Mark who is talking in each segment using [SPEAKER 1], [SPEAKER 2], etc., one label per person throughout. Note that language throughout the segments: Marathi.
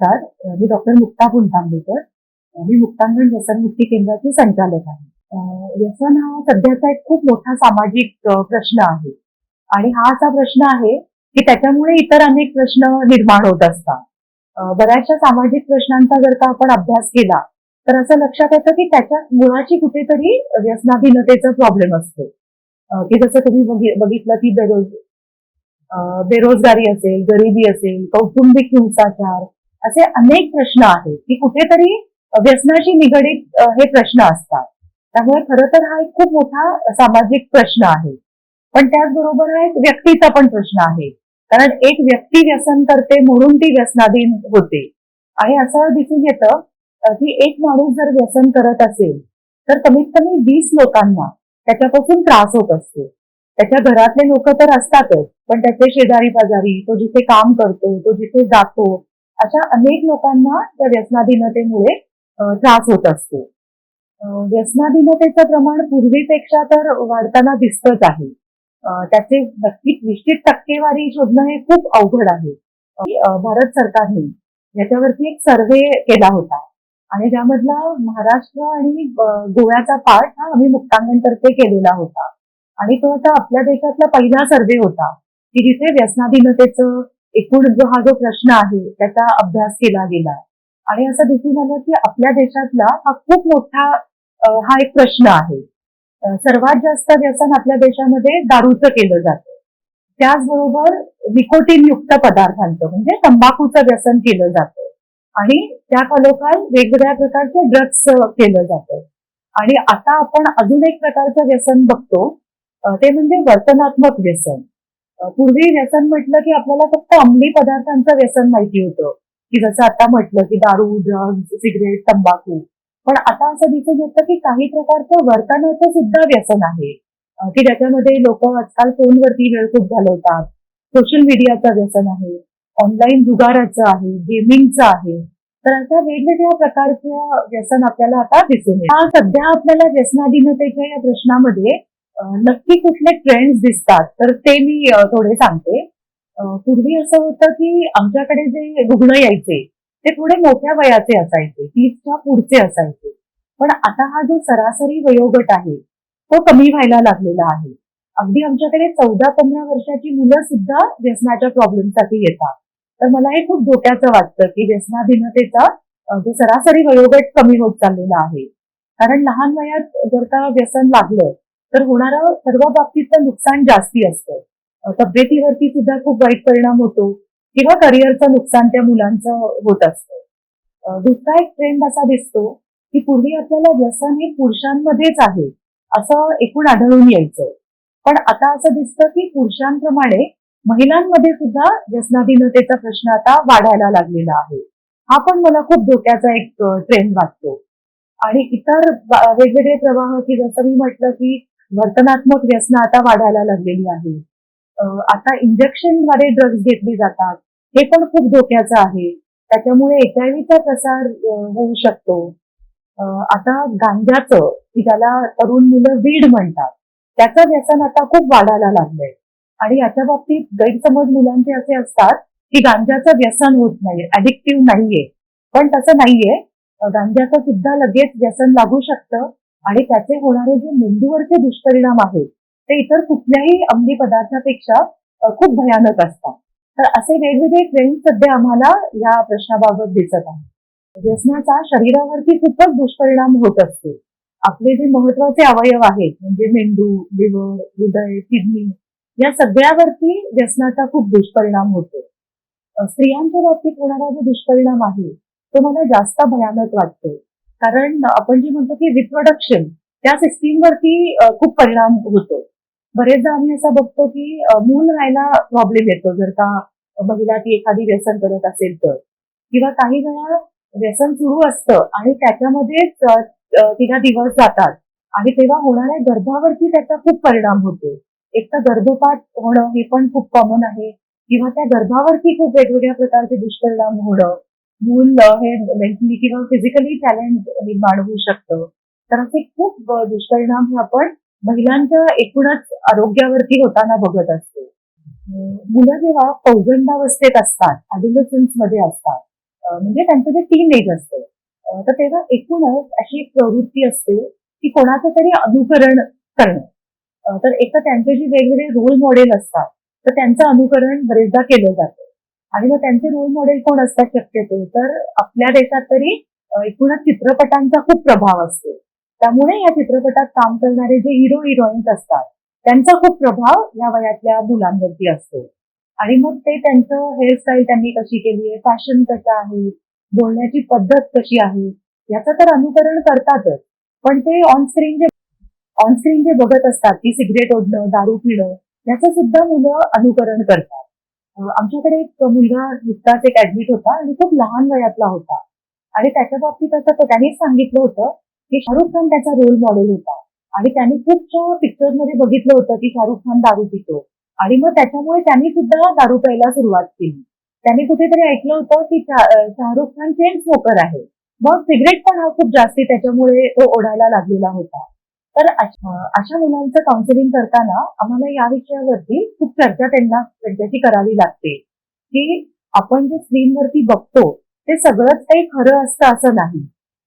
[SPEAKER 1] नमस्कार मी डॉक्टर मुक्ता पुणतांबेकर मी मुक्तांगण व्यसनमुक्ती केंद्राचे संचालक आहे. व्यसन हा सध्याचा एक खूप मोठा सामाजिक प्रश्न आहे. आणि हा असा प्रश्न आहे की त्याच्यामुळे इतर अनेक प्रश्न निर्माण होत असतात. बऱ्याचशा सामाजिक प्रश्नांचा जर का आपण अभ्यास केला तर असं लक्षात येतं की त्याच्या मुळाची कुठेतरी व्यसनाधीनतेचा प्रॉब्लेम असतो. की जसं तुम्ही बघितलं की बेरोज बेरोजगारी असेल गरिबी असेल कौटुंबिक हिंसाचार असे अनेक प्रश्न आहेत की कुठेतरी व्यसनाशी निगडीत हे प्रश्न असतात. त्यामुळे खरं तर हा एक खूप मोठा सामाजिक प्रश्न आहे. पण त्याचबरोबर हा एक व्यक्तीचा पण प्रश्न आहे. कारण एक व्यक्ती व्यसन करते म्हणून ती व्यसनाधीन होते. आणि असं दिसून येतं की एक माणूस जर व्यसन करत असेल तर कमीत कमी वीस लोकांना त्याच्यापासून त्रास होत असतो. त्याच्या घरातले लोक तर असतातच पण त्याचे शेजारी पाजारी तो जिथे काम करतो तो जिथे जातो अशा अनेक लोकांना त्या व्यसनाधीनतेमुळे त्रास होत असतो. व्यसनाधीनतेचं प्रमाण पूर्वीपेक्षा तर वाढताना दिसतच आहे. त्याचे नक्की निश्चित टक्केवारी शोधणं हे खूप अवघड आहे. भारत सरकारने याच्यावरती एक सर्वे केला होता. आणि ज्यामधला महाराष्ट्र आणि गोव्याचा पार्ट हा आम्ही मुक्तांगणतर्फे केलेला होता. आणि तो आता आपल्या देशातला पहिला सर्वे होता की जिथे व्यसनाधीनतेचं एकूण जो हा जो प्रश्न आहे त्याचा अभ्यास केला गेला. आणि असं दिसून आलं की आपल्या देशातला हा खूप मोठा हा एक प्रश्न आहे. सर्वात जास्त व्यसन आपल्या देशामध्ये दारूचं केलं जातं. त्याचबरोबर निकोटीन युक्त पदार्थांचं म्हणजे तंबाखूचं व्यसन केलं जातं. आणि त्या खालोखाल वेगवेगळ्या प्रकारचे ड्रग्स केलं जातं. आणि आता आपण अजून एक प्रकारचं व्यसन बघतो ते म्हणजे वर्तनात्मक व्यसन. पूर्वी व्यसन म्हटलं की आपल्याला फक्त अंमली पदार्थांचं व्यसन माहिती होतं. की जसं आता म्हटलं की दारू ड्रग्ज सिगरेट तंबाखू. पण आता असं दिसून येतं की काही प्रकारचं वर्तनाचं सुद्धा व्यसन आहे. की ज्याच्यामध्ये लोक आजकाल फोनवरती वेळ खूप घालवतात. सोशल मीडियाचं व्यसन आहे. ऑनलाईन जुगाराचं आहे. गेमिंगचं आहे. तर अशा वेगवेगळ्या प्रकारचं व्यसन आपल्याला आता दिसून येतं. सध्या आपल्याला व्यसनाधीनतेच्या या प्रश्नामध्ये नक्की कुठले ट्रेंड्स दिसतात तर ते मी थोडे सांगते. पूर्वी असं होतं की आमच्याकडे जे रुग्ण यायचे ते थोडे मोठ्या वयाचे असायचे तीसच्या पुढचे असायचे. पण आता हा जो सरासरी वयोगट आहे तो कमी व्हायला लागलेला आहे. अगदी आमच्याकडे चौदा पंधरा वर्षाची मुलं सुद्धा व्यसनाच्या प्रॉब्लेमसाठी येतात. तर मला हे खूप धोक्याचं वाटतं की व्यसनाधीनतेचा जो सरासरी वयोगट कमी होत चाललेला आहे. कारण लहान वयात जर का व्यसन लागलं तर होणारं सर्व बाबतीतलं नुकसान जास्ती असतं. तब्येतीवरती सुद्धा खूप वाईट परिणाम होतो किंवा करिअरचं नुकसान त्या मुलांचं होत असतं. दुसरा एक ट्रेंड असा दिसतो की पूर्वी आपल्याला व्यसन हे पुरुषांमध्येच आहे असं एकूण आढळून यायचं. पण आता असं दिसतं की पुरुषांप्रमाणे महिलांमध्ये सुद्धा व्यसनाधीनतेचा प्रश्न आता वाढायला लागलेला आहे. हा पण मला खूप धोक्याचा एक ट्रेंड वाटतो. आणि इतर वेगवेगळे प्रवाह की जसं मी म्हटलं की वर्तनात्मक व्यसनं आता वाढायला लागलेली आहे आता इंजेक्शनद्वारे ड्रग्ज घेतली जातात. हे पण खूप धोक्याचं आहे. त्याच्यामुळे एचआयव्हीचा प्रसार होऊ शकतो. आता गांजाचं की ज्याला तरुण मुलं वीड म्हणतात त्याचं व्यसन आता खूप वाढायला लागलंय. आणि याच्या बाबतीत गैरसमज मुलांचे असे असतात की गांजाचं व्यसन होत नाही ऍडिक्टिव्ह नाहीये. पण तसं नाहीये. गांजाचं सुद्धा लगेच व्यसन लागू शकतं. आणि त्याचे होणारे जे मेंदूवरचे दुष्परिणाम आहेत ते इतर कुठल्याही अंमली पदार्थापेक्षा खूप भयानक असतात. तर असे वेगवेगळे ट्रेंड सध्या आम्हाला या प्रश्नाबाबत दिसत आहे व्यसनाचा शरीरावरती खूपच दुष्परिणाम होत असतो. आपले जे महत्त्वाचे अवयव आहेत म्हणजे मेंदू लिव्हर हृदय किडनी या सगळ्यावरती व्यसनाचा खूप दुष्परिणाम होतो. स्त्रियांच्या बाबतीत होणारा जो दुष्परिणाम आहे तो मला जास्त भयानक वाटतो. कारण आपण जे म्हणतो की रिप्रोडक्शन त्या सिस्टीमवरती खूप परिणाम होतो. बरेचदा आम्ही असं बघतो की मूल व्हायला प्रॉब्लेम येतो. जर का महिला ती एखादी व्यसन करत असेल तर. किंवा काही वेळा व्यसन सुरू असतं आणि त्याच्यामध्येच तिला दिवस जातात. आणि तेव्हा होणाऱ्या गर्भावरती त्याचा खूप परिणाम होतो. एक तर गर्भपात होणं हे पण खूप कॉमन आहे. किंवा त्या गर्भावरती खूप वेगवेगळ्या प्रकारचे दुष्परिणाम होणं. मूल हे मेंटली किंवा फिजिकली टॅलेंट निर्माण होऊ शकतं. तर असे खूप दुष्परिणाम हे आपण महिलांच्या एकूणच आरोग्यावरती होताना बघत असतो. मुलं जेव्हा पौगंडावस्थेत असतात अॅडोलसन्समध्ये असतात म्हणजे त्यांचं जे टीन एज असतं तर तेव्हा एकूणच अशी एक प्रवृत्ती असते की कोणाचं तरी अनुकरण करणं. तर एक तर त्यांचे जे वेगवेगळे रोल मॉडेल असतात तर त्यांचं अनुकरण बरेचदा केलं जातं. आणि मग त्यांचे रोल मॉडेल कोण असतात शक्यतो? तर आपल्या देशात तरी एकूणच चित्रपटांचा खूप प्रभाव असतो. त्यामुळे या चित्रपटात काम करणारे जे हिरो हिरोईन्स असतात त्यांचा खूप प्रभाव या वयातल्या मुलांवरती असतो. आणि मग ते त्यांचं हेअरस्टाईल त्यांनी कशी केली आहे फॅशन कसं आहे बोलण्याची पद्धत कशी आहे याचं तर अनुकरण करतातच. पण ते ऑन स्क्रीन जे ऑन स्क्रीन जे बघत असतात की सिगरेट ओढणं दारू पिणं याचं सुद्धा मुलं अनुकरण करतात. आमच्याकडे एक मुलगा नुकताच एक ऍडमिट होता आणि खूप लहान वयातला होता. आणि त्याच्या बाबतीत असं तर त्यांनीच सांगितलं होतं की शाहरुख खान त्याचा रोल मॉडेल होता. आणि त्यांनी खूपच्या पिक्चरमध्ये बघितलं होतं की शाहरुख खान दारू पितो. आणि मग त्याच्यामुळे त्यांनी सुद्धा दारू प्यायला सुरुवात केली. त्यांनी कुठेतरी ऐकलं होतं की शाहरुख खान चेन स्मोकर आहे. मग सिगरेट पण हा खूप जास्ती त्याच्यामुळे तो ओढायला लागलेला होता. तर अशा मुलांचं काउन्सिलिंग करताना आम्हाला या विषयावरती खूप चर्चा त्यांना त्यांच्याशी करावी लागते. की आपण जे स्क्रीनवरती बघतो ते सगळंच काही खरं असतं असं नाही.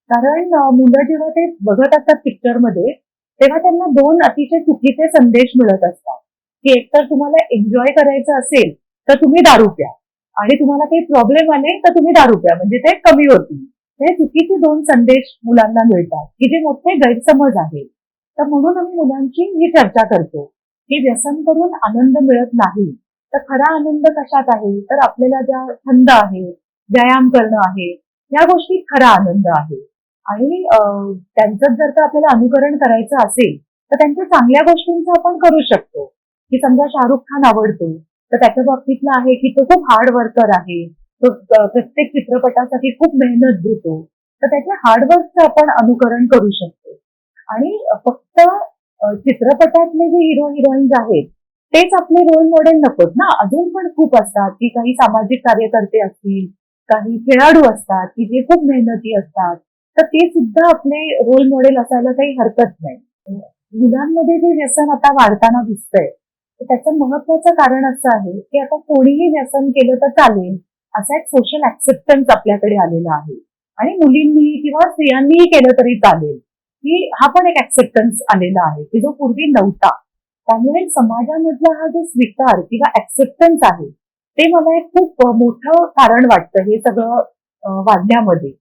[SPEAKER 1] कारण मुलं जेव्हा ते बघत असतात पिक्चरमध्ये तेव्हा त्यांना दोन अतिशय चुकीचे संदेश मिळत असतात. की एकतर तुम्हाला एन्जॉय करायचं असेल तर तुम्ही दारू प्या. आणि तुम्हाला काही प्रॉब्लेम आले तर तुम्ही दारू प्या. म्हणजे ते कमी होतील. हे चुकीचे दोन संदेश मुलांना मिळतात की जे मोठे गैरसमज आहेत. तर म्हणून आम्ही मुलांची ही चर्चा करतो. हे व्यसन करून आनंद मिळत नाही. तर खरा आनंद कशात आहे? तर आपल्याला ज्या छंद आहे व्यायाम करणं आहे या गोष्टी खरा आनंद आहे. आणि त्यांचं जर का आपल्याला अनुकरण करायचं असेल तर त्यांच्या चांगल्या गोष्टींचं आपण करू शकतो. की समजा शाहरुख खान आवडतो तर त्याच्या बाबतीतलं आहे की तो खूप हार्ड वर्कर आहे. तो प्रत्येक चित्रपटासाठी खूप मेहनत घेतो. तर त्याच्या हार्डवर्कचं आपण अनुकरण करू शकतो. आणि फक्त चित्रपटातले जे हिरो हिरोईन्स आहेत तेच आपले रोल मॉडेल नकोत ना. अजून पण खूप असतात की काही सामाजिक कार्यकर्ते असतील काही खेळाडू असतात की जे खूप मेहनती असतात तर ते सुद्धा आपले रोल मॉडेल असायला काही हरकत नाही. मुलांमध्ये जे व्यसन आता वाढताना दिसतंय त्याचं महत्वाचं कारण असं आहे की आता कोणीही व्यसन केलं तर चालेल असा एक सोशल ऍक्सेप्टन्स आपल्याकडे आलेला आहे. आणि मुलींनी किंवा स्त्रियांनीही केलं तरी चालेल. की हा पण एक ऍक्सेप्टन्स आलेला आहे की जो पूर्वी नव्हता. त्यामुळे समाजामधला हा जो स्वीकार किंवा ऍक्सेप्टन्स आहे ते मला एक खूप मोठं कारण वाटतं हे सगळं वाढण्यामध्ये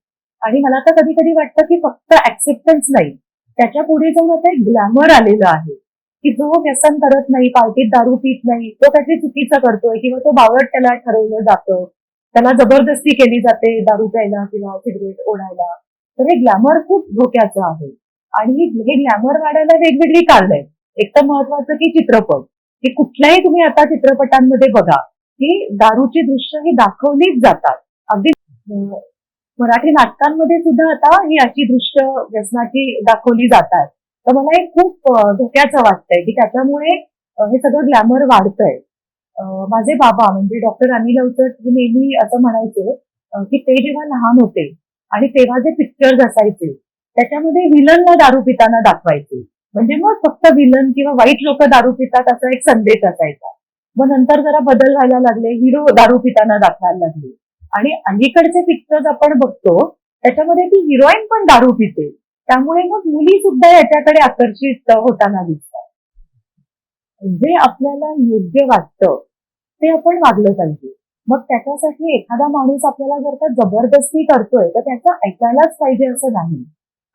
[SPEAKER 1] आणि मला तर कधी कधी वाटतं की फक्त ऍक्सेप्टन्स नाही त्याच्या पुढे जाऊन आता एक ग्लॅमर आलेलं आहे की जो व्यसन करत नाही पार्टीत दारू पित नाही तो काहीतरी चुकीचं करतोय किंवा तो बावळट त्याला ठरवलं जातं त्याला जबरदस्ती केली जाते दारू प्यायला किंवा सिगरेट ओढायला तर हे ग्लॅमर खूप धोक्याचं आहे. आणि हे ग्लॅमर वाढायला वेगवेगळी कारण आहेत. एक तर महत्वाचं की चित्रपट. की कुठल्याही तुम्ही आता चित्रपटांमध्ये बघा की दारूची दृश्य ही दाखवलीच जातात. अगदी मराठी नाटकांमध्ये सुद्धा आता ही अशी दृश्य व्यसनाची दाखवली जातात तर मला हे खूप धोक्याचं वाटतंय की त्याच्यामुळे हे सगळं ग्लॅमर वाढतंय. माझे बाबा म्हणजे डॉक्टर अनिल अवचट हे नेहमी असं म्हणायचे की ते जेव्हा लहान होते आणि तेव्हा जे पिक्चर्स असायचे त्याच्यामध्ये विलनला दारू पिताना दाखवायचे. म्हणजे मग फक्त विलन किंवा वाईट लोक दारू पितात असा एक संदेश असायचा. मग नंतर जरा बदल व्हायला लागले हिरो दारू पिताना दाखवायला लागले. आणि अलीकडचे पिक्चर्स आपण बघतो त्याच्यामध्ये ती हिरोईन पण दारू पिते. त्यामुळे मग मुली सुद्धा याच्याकडे आकर्षित होताना दिसतात. जे आपल्याला योग्य वाटतं ते आपण वागलं पाहिजे. मग त्याच्यासाठी एखादा माणूस आपल्याला जर का जबरदस्ती करतोय तर त्याचं ऐकायलाच पाहिजे असं नाही.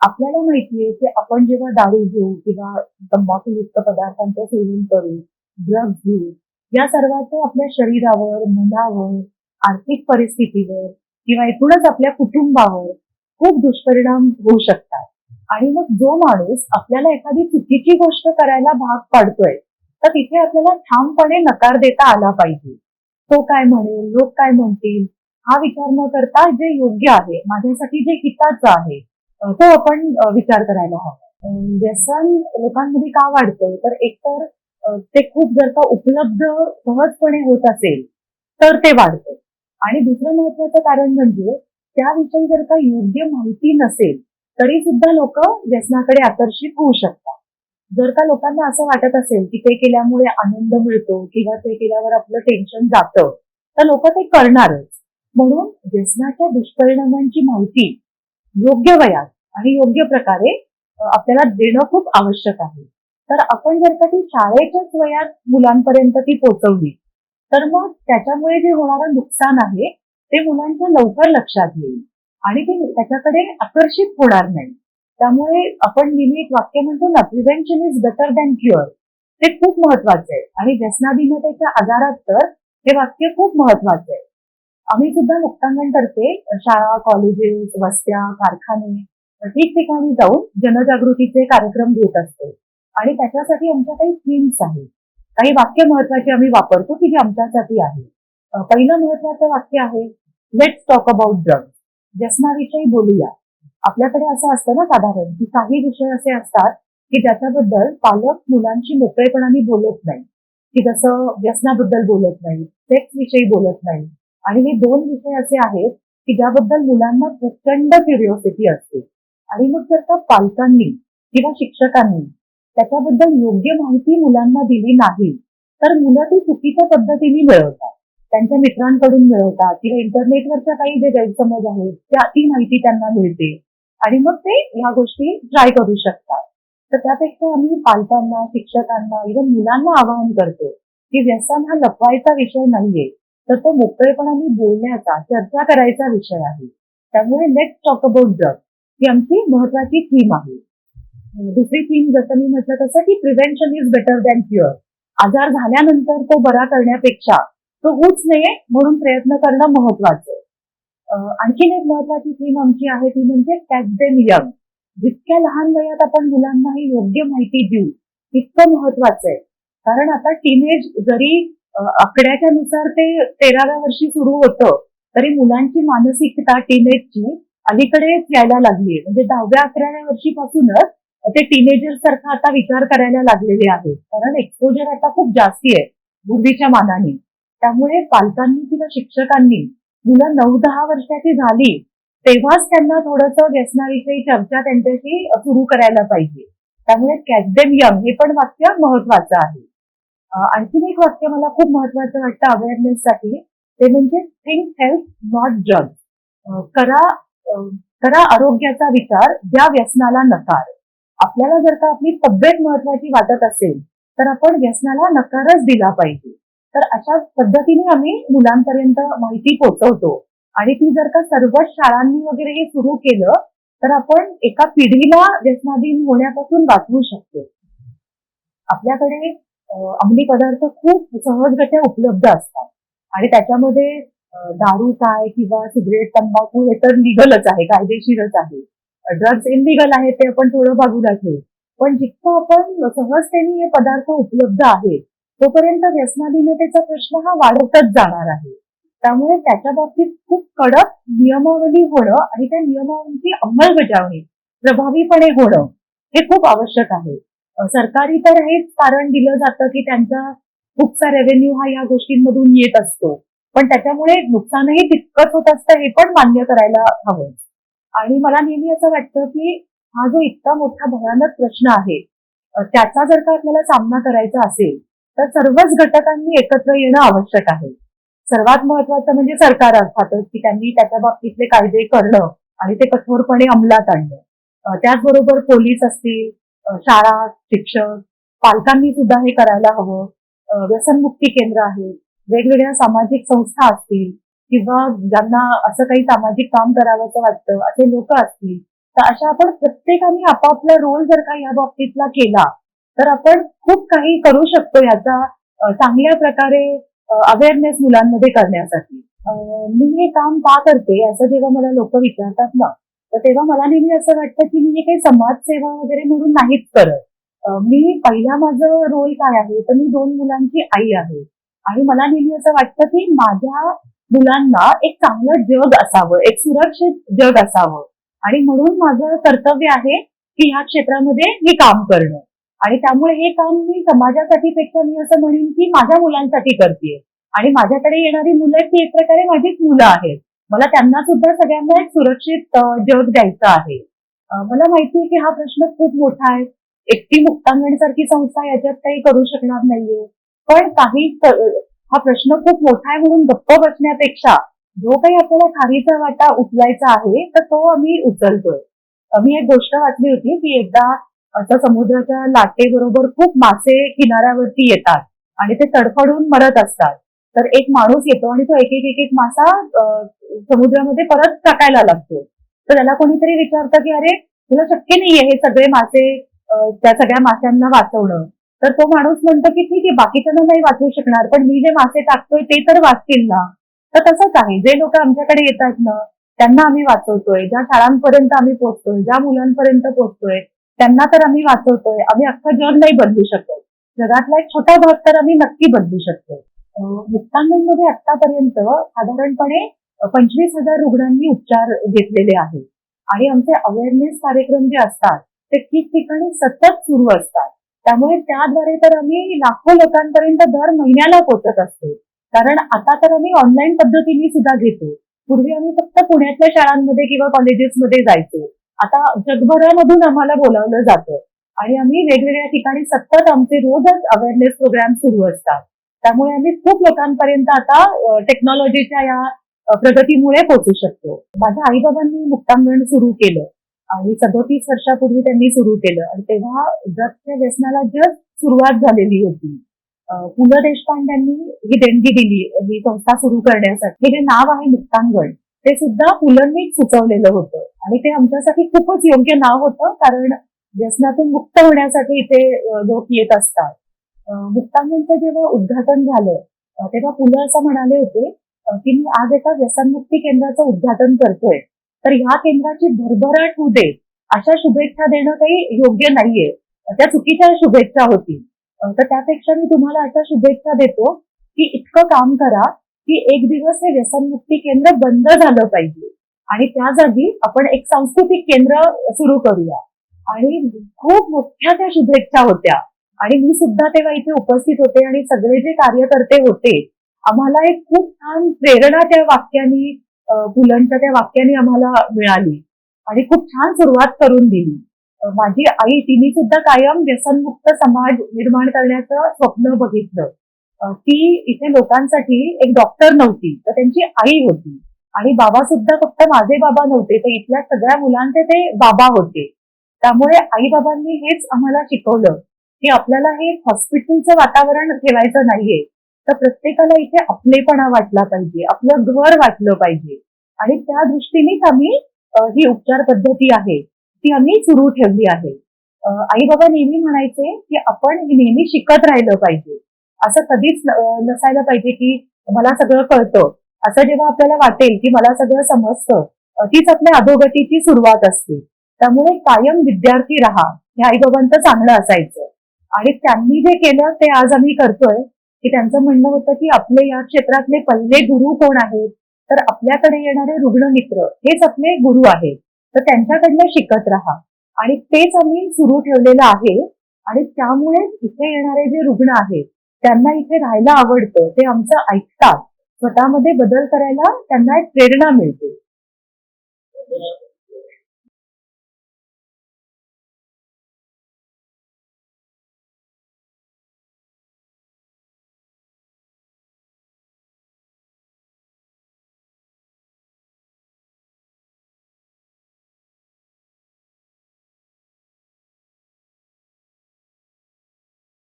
[SPEAKER 1] आपल्याला माहितीये की आपण जेव्हा दारू घेऊ किंवा तंबाखूयुक्त पदार्थांचं सेवन करू ड्रग्ज घेऊ या सर्वाचे आपल्या शरीरावर मनावर आर्थिक परिस्थितीवर किंवा एकूणच आपल्या कुटुंबावर खूप दुष्परिणाम होऊ शकतात. आणि मग जो माणूस आपल्याला एखादी चुकीची गोष्ट करायला भाग पाडतोय तर तिथे आपल्याला ठामपणे नकार देता आला पाहिजे. तो काय म्हणेल लोक काय म्हणतील हा विचार न करता जे योग्य आहे माझ्यासाठी जे हिताचं आहे तो आपण विचार करायला हवा. व्यसन म्हणजे लोकांमध्ये का वाढतं तर एकतर ते खूप जर का उपलब्ध सहजपणे होत असेल तर ते वाढतं आणि दुसरं महत्वाचं कारण म्हणजे त्याविषयी जर का योग्य माहिती नसेल तरी सुद्धा लोक व्यसनाकडे आकर्षित होऊ शकतात. जर का लोकांना असं वाटत असेल की ते केल्यामुळे आनंद मिळतो किंवा ते केल्यावर आपलं टेन्शन जातं तर लोक ते करणारच. म्हणून व्यसनाच्या दुष्परिणामांची माहिती योग्य वयात आणि योग्य प्रकारे आपल्याला देणं खूप आवश्यक आहे. तर आपण जर का ती शाळेच्याच वयात मुलांपर्यंत ती पोहोचवली तर मग त्याच्यामुळे जे होणारं नुकसान आहे ते मुलांच्या लवकर लक्षात येईल आणि ते त्याच्याकडे आकर्षित होणार नाही. त्यामुळे आपण नेहमी एक वाक्य म्हणतो ना prevention is better than cure ते खूप महत्वाचं आहे. आणि व्यसनाधीनतेच्या आजारात तर हे वाक्य खूप महत्वाचं आहे. आम्ही सुद्धा मुक्तांगणतर्फे शाळा कॉलेजेस वस्त्या कारखाने ठिकठिकाणी जाऊन जनजागृतीचे कार्यक्रम घेत असतो. आणि त्याच्यासाठी आमच्या काही थीम्स आहेत. काही वाक्य महत्त्वाचे आम्ही वापरतो की जे आमच्यासाठी आहे. पहिलं महत्वाचं वाक्य आहे लेट्स टॉक अबाउट ड्रग्स व्यसनाविषयी बोलूया. आपल्याकडे असं असतं ना साधारण की काही विषय असे असतात की ज्याच्याबद्दल पालक मुलांशी मोकळेपणाने बोलत नाही. की जसं व्यसनाबद्दल बोलत नाही सेक्स विषयी बोलत नाही. आणि हे दोन विषय असे आहेत की ज्याबद्दल मुलांना प्रचंड क्युरिओसिटी असते. आणि मग जर का पालकांनी किंवा शिक्षकांनी त्याच्याबद्दल योग्य माहिती मुलांना दिली नाही तर मुलं ती चुकीच्या पद्धतीने मिळवतात. त्यांच्या मित्रांकडून मिळवतात किंवा इंटरनेटवरच्या काही जे गैरसमज आहेत त्या ती माहिती त्यांना मिळते. आणि मग ते ह्या गोष्टी ट्राय करू शकतात. तर त्यापेक्षा आम्ही पालकांना शिक्षकांना इव्हन मुलांना आवाहन करतो की व्यसन हा लपवायचा विषय नाहीये तर तो मोकळेपणाने बोलण्याचा चर्चा करायचा विषय आहे. त्यामुळे लेट्स टॉक अबाउट ड्रग ही आमची महत्वाची थीम आहे. दुसरी थीम जसं मी म्हटलं तसं की prevention is better than cure आजार झाल्यानंतर तो बरा करण्यापेक्षा तो होऊच नये म्हणून प्रयत्न करणं महत्वाचं आहे आणखीन एक महत्वाची थीम आमची आहे ती म्हणजे कॅच देम यंग जितक्या लहान वयात आपण मुलांना ही योग्य माहिती देऊ तितकं महत्वाचं आहे. कारण आता टीनेज जरी आकड्याच्या नुसार ते तेराव्या वर्षी सुरू होतं. तरी मुलांची मानसिकता टीनेजची अलीकडे यायला लागली म्हणजे दहाव्या अकराव्या वर्षीपासूनच ते टीनेजर सारखा आता विचार करायला लागलेले आहेत. कारण एक्सपोजर आता खूप जास्ती आहे पूर्वीच्या मानाने. त्यामुळे पालकांनी किंवा शिक्षकांनी मुलं नऊ दहा वर्षाची झाली तेव्हाच त्यांना थोडस व्यसनाविषयी चर्चा त्यांच्याशी सुरू करायला पाहिजे. त्यामुळे कॅच देम यंग हे पण वाक्य महत्वाचं आहे. आणखीन एक वाक्य मला खूप महत्वाचं वाटतं अवेअरनेससाठी ते म्हणजे थिंक हेल्थ नॉट जग करा करा आरोग्याचा विचार द्या व्यसनाला नकार. आपल्याला जर का आपली तब्येत महत्वाची वाटत असेल तर आपण व्यसनाला नकारच दिला पाहिजे. तर अशा पद्धतीने आम्ही मुलांपर्यंत माहिती पोहोचवतो. आणि ती जर का सर्वच शाळांनी वगैरे हे सुरू केलं तर आपण एका पिढीला व्यसनाधीन होण्यापासून वाचवू शकतो. आपल्याकडे अंमली पदार्थ खूप सहजगत्या उपलब्ध असतात. आणि त्याच्यामध्ये दारू काय किंवा सिगरेट तंबाखू हे तर लिगलच आहे कायदेशीरच आहे. ड्रग्ज इनलिगल आहे ते आपण थोडं बाजूला ठेवू. पण जितकं आपण सहजतेने हे पदार्थ उपलब्ध आहेत तोपर्यंत व्यसनाधीनतेचा प्रश्न हा वाढतच जाणार आहे. त्यामुळे त्याच्या बाबतीत खूप कडक नियमावली होणं आणि त्या नियमावलीची अंमलबजावणी प्रभावीपणे होणं हे खूप आवश्यक आहे. सरकारी तर हेच कारण दिलं जातं की त्यांचा खूपसा रेव्हेन्यू हा या गोष्टींमधून येत असतो. पण त्याच्यामुळे नुकसानही तितकंच होत असतं हे पण मान्य करायला हवं. आणि मला नेहमी असं वाटतं की हा जो इतका मोठा भयानक प्रश्न आहे त्याचा जर का आपल्याला सामना करायचा असेल तर सर्वच घटकांनी एकत्र येणं आवश्यक आहे. सर्वात महत्वाचं म्हणजे सरकार अर्थातच की त्यांनी त्याच्या बाबतीतले कायदे करणं आणि ते कठोरपणे अंमलात आणणं. त्याचबरोबर पोलीस असतील शाळा शिक्षक पालकांनी सुद्धा हे करायला हवं. व्यसनमुक्ती केंद्र आहे. वेगवेगळ्या सामाजिक संस्था असतील किंवा ज्यांना असं काही सामाजिक काम करावंसं वाटतं असे लोक असतील तर अशा आपण प्रत्येकाने आपापला रोल जर का या बाबतीतला केला तर आपण खूप काही करू शकतो याचा चांगल्या प्रकारे अवेअरनेस मुलांमध्ये करण्यासाठी. मी हे काम का करते असं जेव्हा मला लोक विचारतात ना तर तेव्हा मला नेहमी असं वाटतं की मी हे काही समाजसेवा वगैरे म्हणून नाहीच करत. मी पहिला माझं रोल काय आहे? तर मी दोन मुलांची आई आहे. आणि मला नेहमी असं वाटतं की माझ्या मुलांना एक चांगलं जग असावं एक सुरक्षित जग असावं. आणि म्हणून माझं कर्तव्य आहे की ह्या क्षेत्रामध्ये हे काम करणं. आणि त्यामुळे हे काम मी समाजासाठी पेक्षा मी असं म्हणेन की माझ्या मुलांसाठी करते आणि माझ्याकडे येणारी मुलं ही एक प्रकारे माझीच मुलं आहेत. मला त्यांना सुद्धा सगळ्यांना एक सुरक्षित जग द्यायचं आहे. मला माहिती आहे की हा प्रश्न खूप मोठा आहे. एकटी मुक्तांगण सारखी संस्था याच्यात काही करू शकणार नाहीये. पण काही हा प्रश्न खूप मोठा आहे म्हणून गप्प बसण्यापेक्षा जो काही आपल्याला खारीचा वाटा उचलायचा आहे तर तो आम्ही उचलतोय. मी एक गोष्ट वाचली होती की एकदा असं समुद्राच्या लाटेबरोबर खूप मासे किनाऱ्यावरती येतात आणि ते तडफडून मरत असतात. तर एक माणूस येतो आणि तो एक एक एक एक मासा समुद्रामध्ये परत टाकायला लागतो. तर त्याला कोणीतरी विचारतं की अरे तुला शक्य नाहीये हे सगळे मासे त्या सगळ्या माशांना वाचवणं. तर तो माणूस म्हणतो की ठीक आहे बाकीच्यांना नाही वाचवू शकणार पण मी जे मासे टाकतोय ते तर वाचतील ना. तर तसंच आहे. जे लोक आमच्याकडे येतात ना त्यांना आम्ही वाचवतोय. ज्या शाळांपर्यंत आम्ही पोहोचतोय ज्या मुलांपर्यंत पोहोचतोय त्यांना तर आम्ही वाचवतोय. आम्ही अख्खं जग नाही बदलू शकत. जगातला एक छोटा भाग तर आम्ही नक्की बदलू शकतो. मुक्तांगणमध्ये आतापर्यंत साधारणपणे पंचवीस हजार रुग्णांनी उपचार घेतलेले आहेत. आणि आमचे अवेअरनेस कार्यक्रम जे असतात ते ठिकठिकाणी सतत सुरू असतात. त्यामुळे त्याद्वारे तर आम्ही लाखो लोकांपर्यंत दर महिन्याला पोहोचत असतो. कारण आता तर आम्ही ऑनलाईन पद्धतीने सुद्धा घेतो. पूर्वी आम्ही फक्त पुण्यातल्या शाळांमध्ये किंवा कॉलेजेसमध्ये जायचो. आता जगभरामधून आम्हाला बोलावलं जातं. आणि आम्ही वेगवेगळ्या ठिकाणी सतत आमचे रोजच अवेअरनेस प्रोग्राम सुरू असतात. त्यामुळे आम्ही खूप लोकांपर्यंत आता टेक्नॉलॉजीच्या या प्रगतीमुळे पोहोचू शकतो. माझ्या आईबाबांनी मुक्तांगण सुरू केलं आणि सदोतीस वर्षापूर्वी त्यांनी सुरू केलं आणि तेव्हा ड्रग्सच्या व्यसनाला जस्ट सुरुवात झालेली होती. पु ल देशपांड्यांनी ही देणगी दिली ही संस्था सुरू करण्यासाठी. हे जे नाव आहे मुक्तांगण ते सुद्धा पुलंनीच सुचवलेलं होतं. आणि ते आमच्यासाठी खूपच योग्य नाव होतं कारण व्यसनातून मुक्त होण्यासाठी इथे लोक येत असतात. मुक्तांगणचं जेव्हा उद्घाटन झालं तेव्हा पुलं असं म्हणाले होते की मी आज एका व्यसनमुक्ती केंद्राचं उद्घाटन करतोय. तर ह्या केंद्राची भरभराट होऊ दे अशा शुभेच्छा देणं काही योग्य नाहीये. त्या चुकीच्या शुभेच्छा होती. तर त्यापेक्षा मी तुम्हाला अशा शुभेच्छा देतो की इतकं काम करा की एक दिवस हे व्यसनमुक्ती केंद्र बंद झालं पाहिजे. आणि त्या जागी आपण एक सांस्कृतिक केंद्र सुरू करूया. आणि खूप मोठ्या त्या शुभेच्छा होत्या. आणि मी सुद्धा तेव्हा इथे उपस्थित होते आणि सगळे जे कार्यकर्ते होते आम्हाला एक खूप छान प्रेरणा त्या वाक्यानी अ, त्या वाक्याने आम्हाला मिळाली. आणि खूप छान सुरुवात करून दिली. माझी आई तिने सुद्धा कायम व्यसनमुक्त समाज निर्माण करण्याचं स्वप्न बघितलं. ती इथे लोकांसाठी एक डॉक्टर नव्हती तर त्यांची आई होती. आणि बाबा सुद्धा फक्त माझे बाबा नव्हते तर इथल्या सगळ्या मुलांचे ते बाबा होते. त्यामुळे आई बाबांनी हेच आम्हाला शिकवलं. हे आपल्याला हे हॉस्पिटलचं वातावरण ठेवायचं नाहीये. तर प्रत्येकाला इथे आपलेपणा वाटला पाहिजे आपलं घर वाटलं पाहिजे. आणि त्या दृष्टीनेच आम्ही ही उपचार पद्धती आहे ती आम्ही सुरू ठेवली आहे. आई बाबा नेहमी म्हणायचे की आपण नेहमी शिकत राहिलं पाहिजे. असं कधीच नसायला पाहिजे की मला सगळं कळतं. असं जेव्हा आपल्याला वाटेल की मला सगळं समजतं तीच आपल्या अधोगतीची सुरुवात असते. त्यामुळे कायम विद्यार्थी राहा हे आईबाबांचं चांगलं असायचं. आणि त्यांनी जे केलं ते आज आम्ही करतोय. की त्यांचं म्हणणं होतं की आपले या क्षेत्रातले पहिले गुरु कोण आहेत? तर आपल्याकडे येणारे रुग्ण मित्र हेच आपले गुरु आहेत. तर त्यांच्याकडनं शिकत राहा. आणि तेच आम्ही सुरू ठेवलेलं आहे. आणि त्यामुळे इथे येणारे जे रुग्ण आहेत त्यांना इथे राहायला आवडतं ते आमचं ऐकतात. स्वतःमध्ये बदल करायला त्यांना एक प्रेरणा मिळते.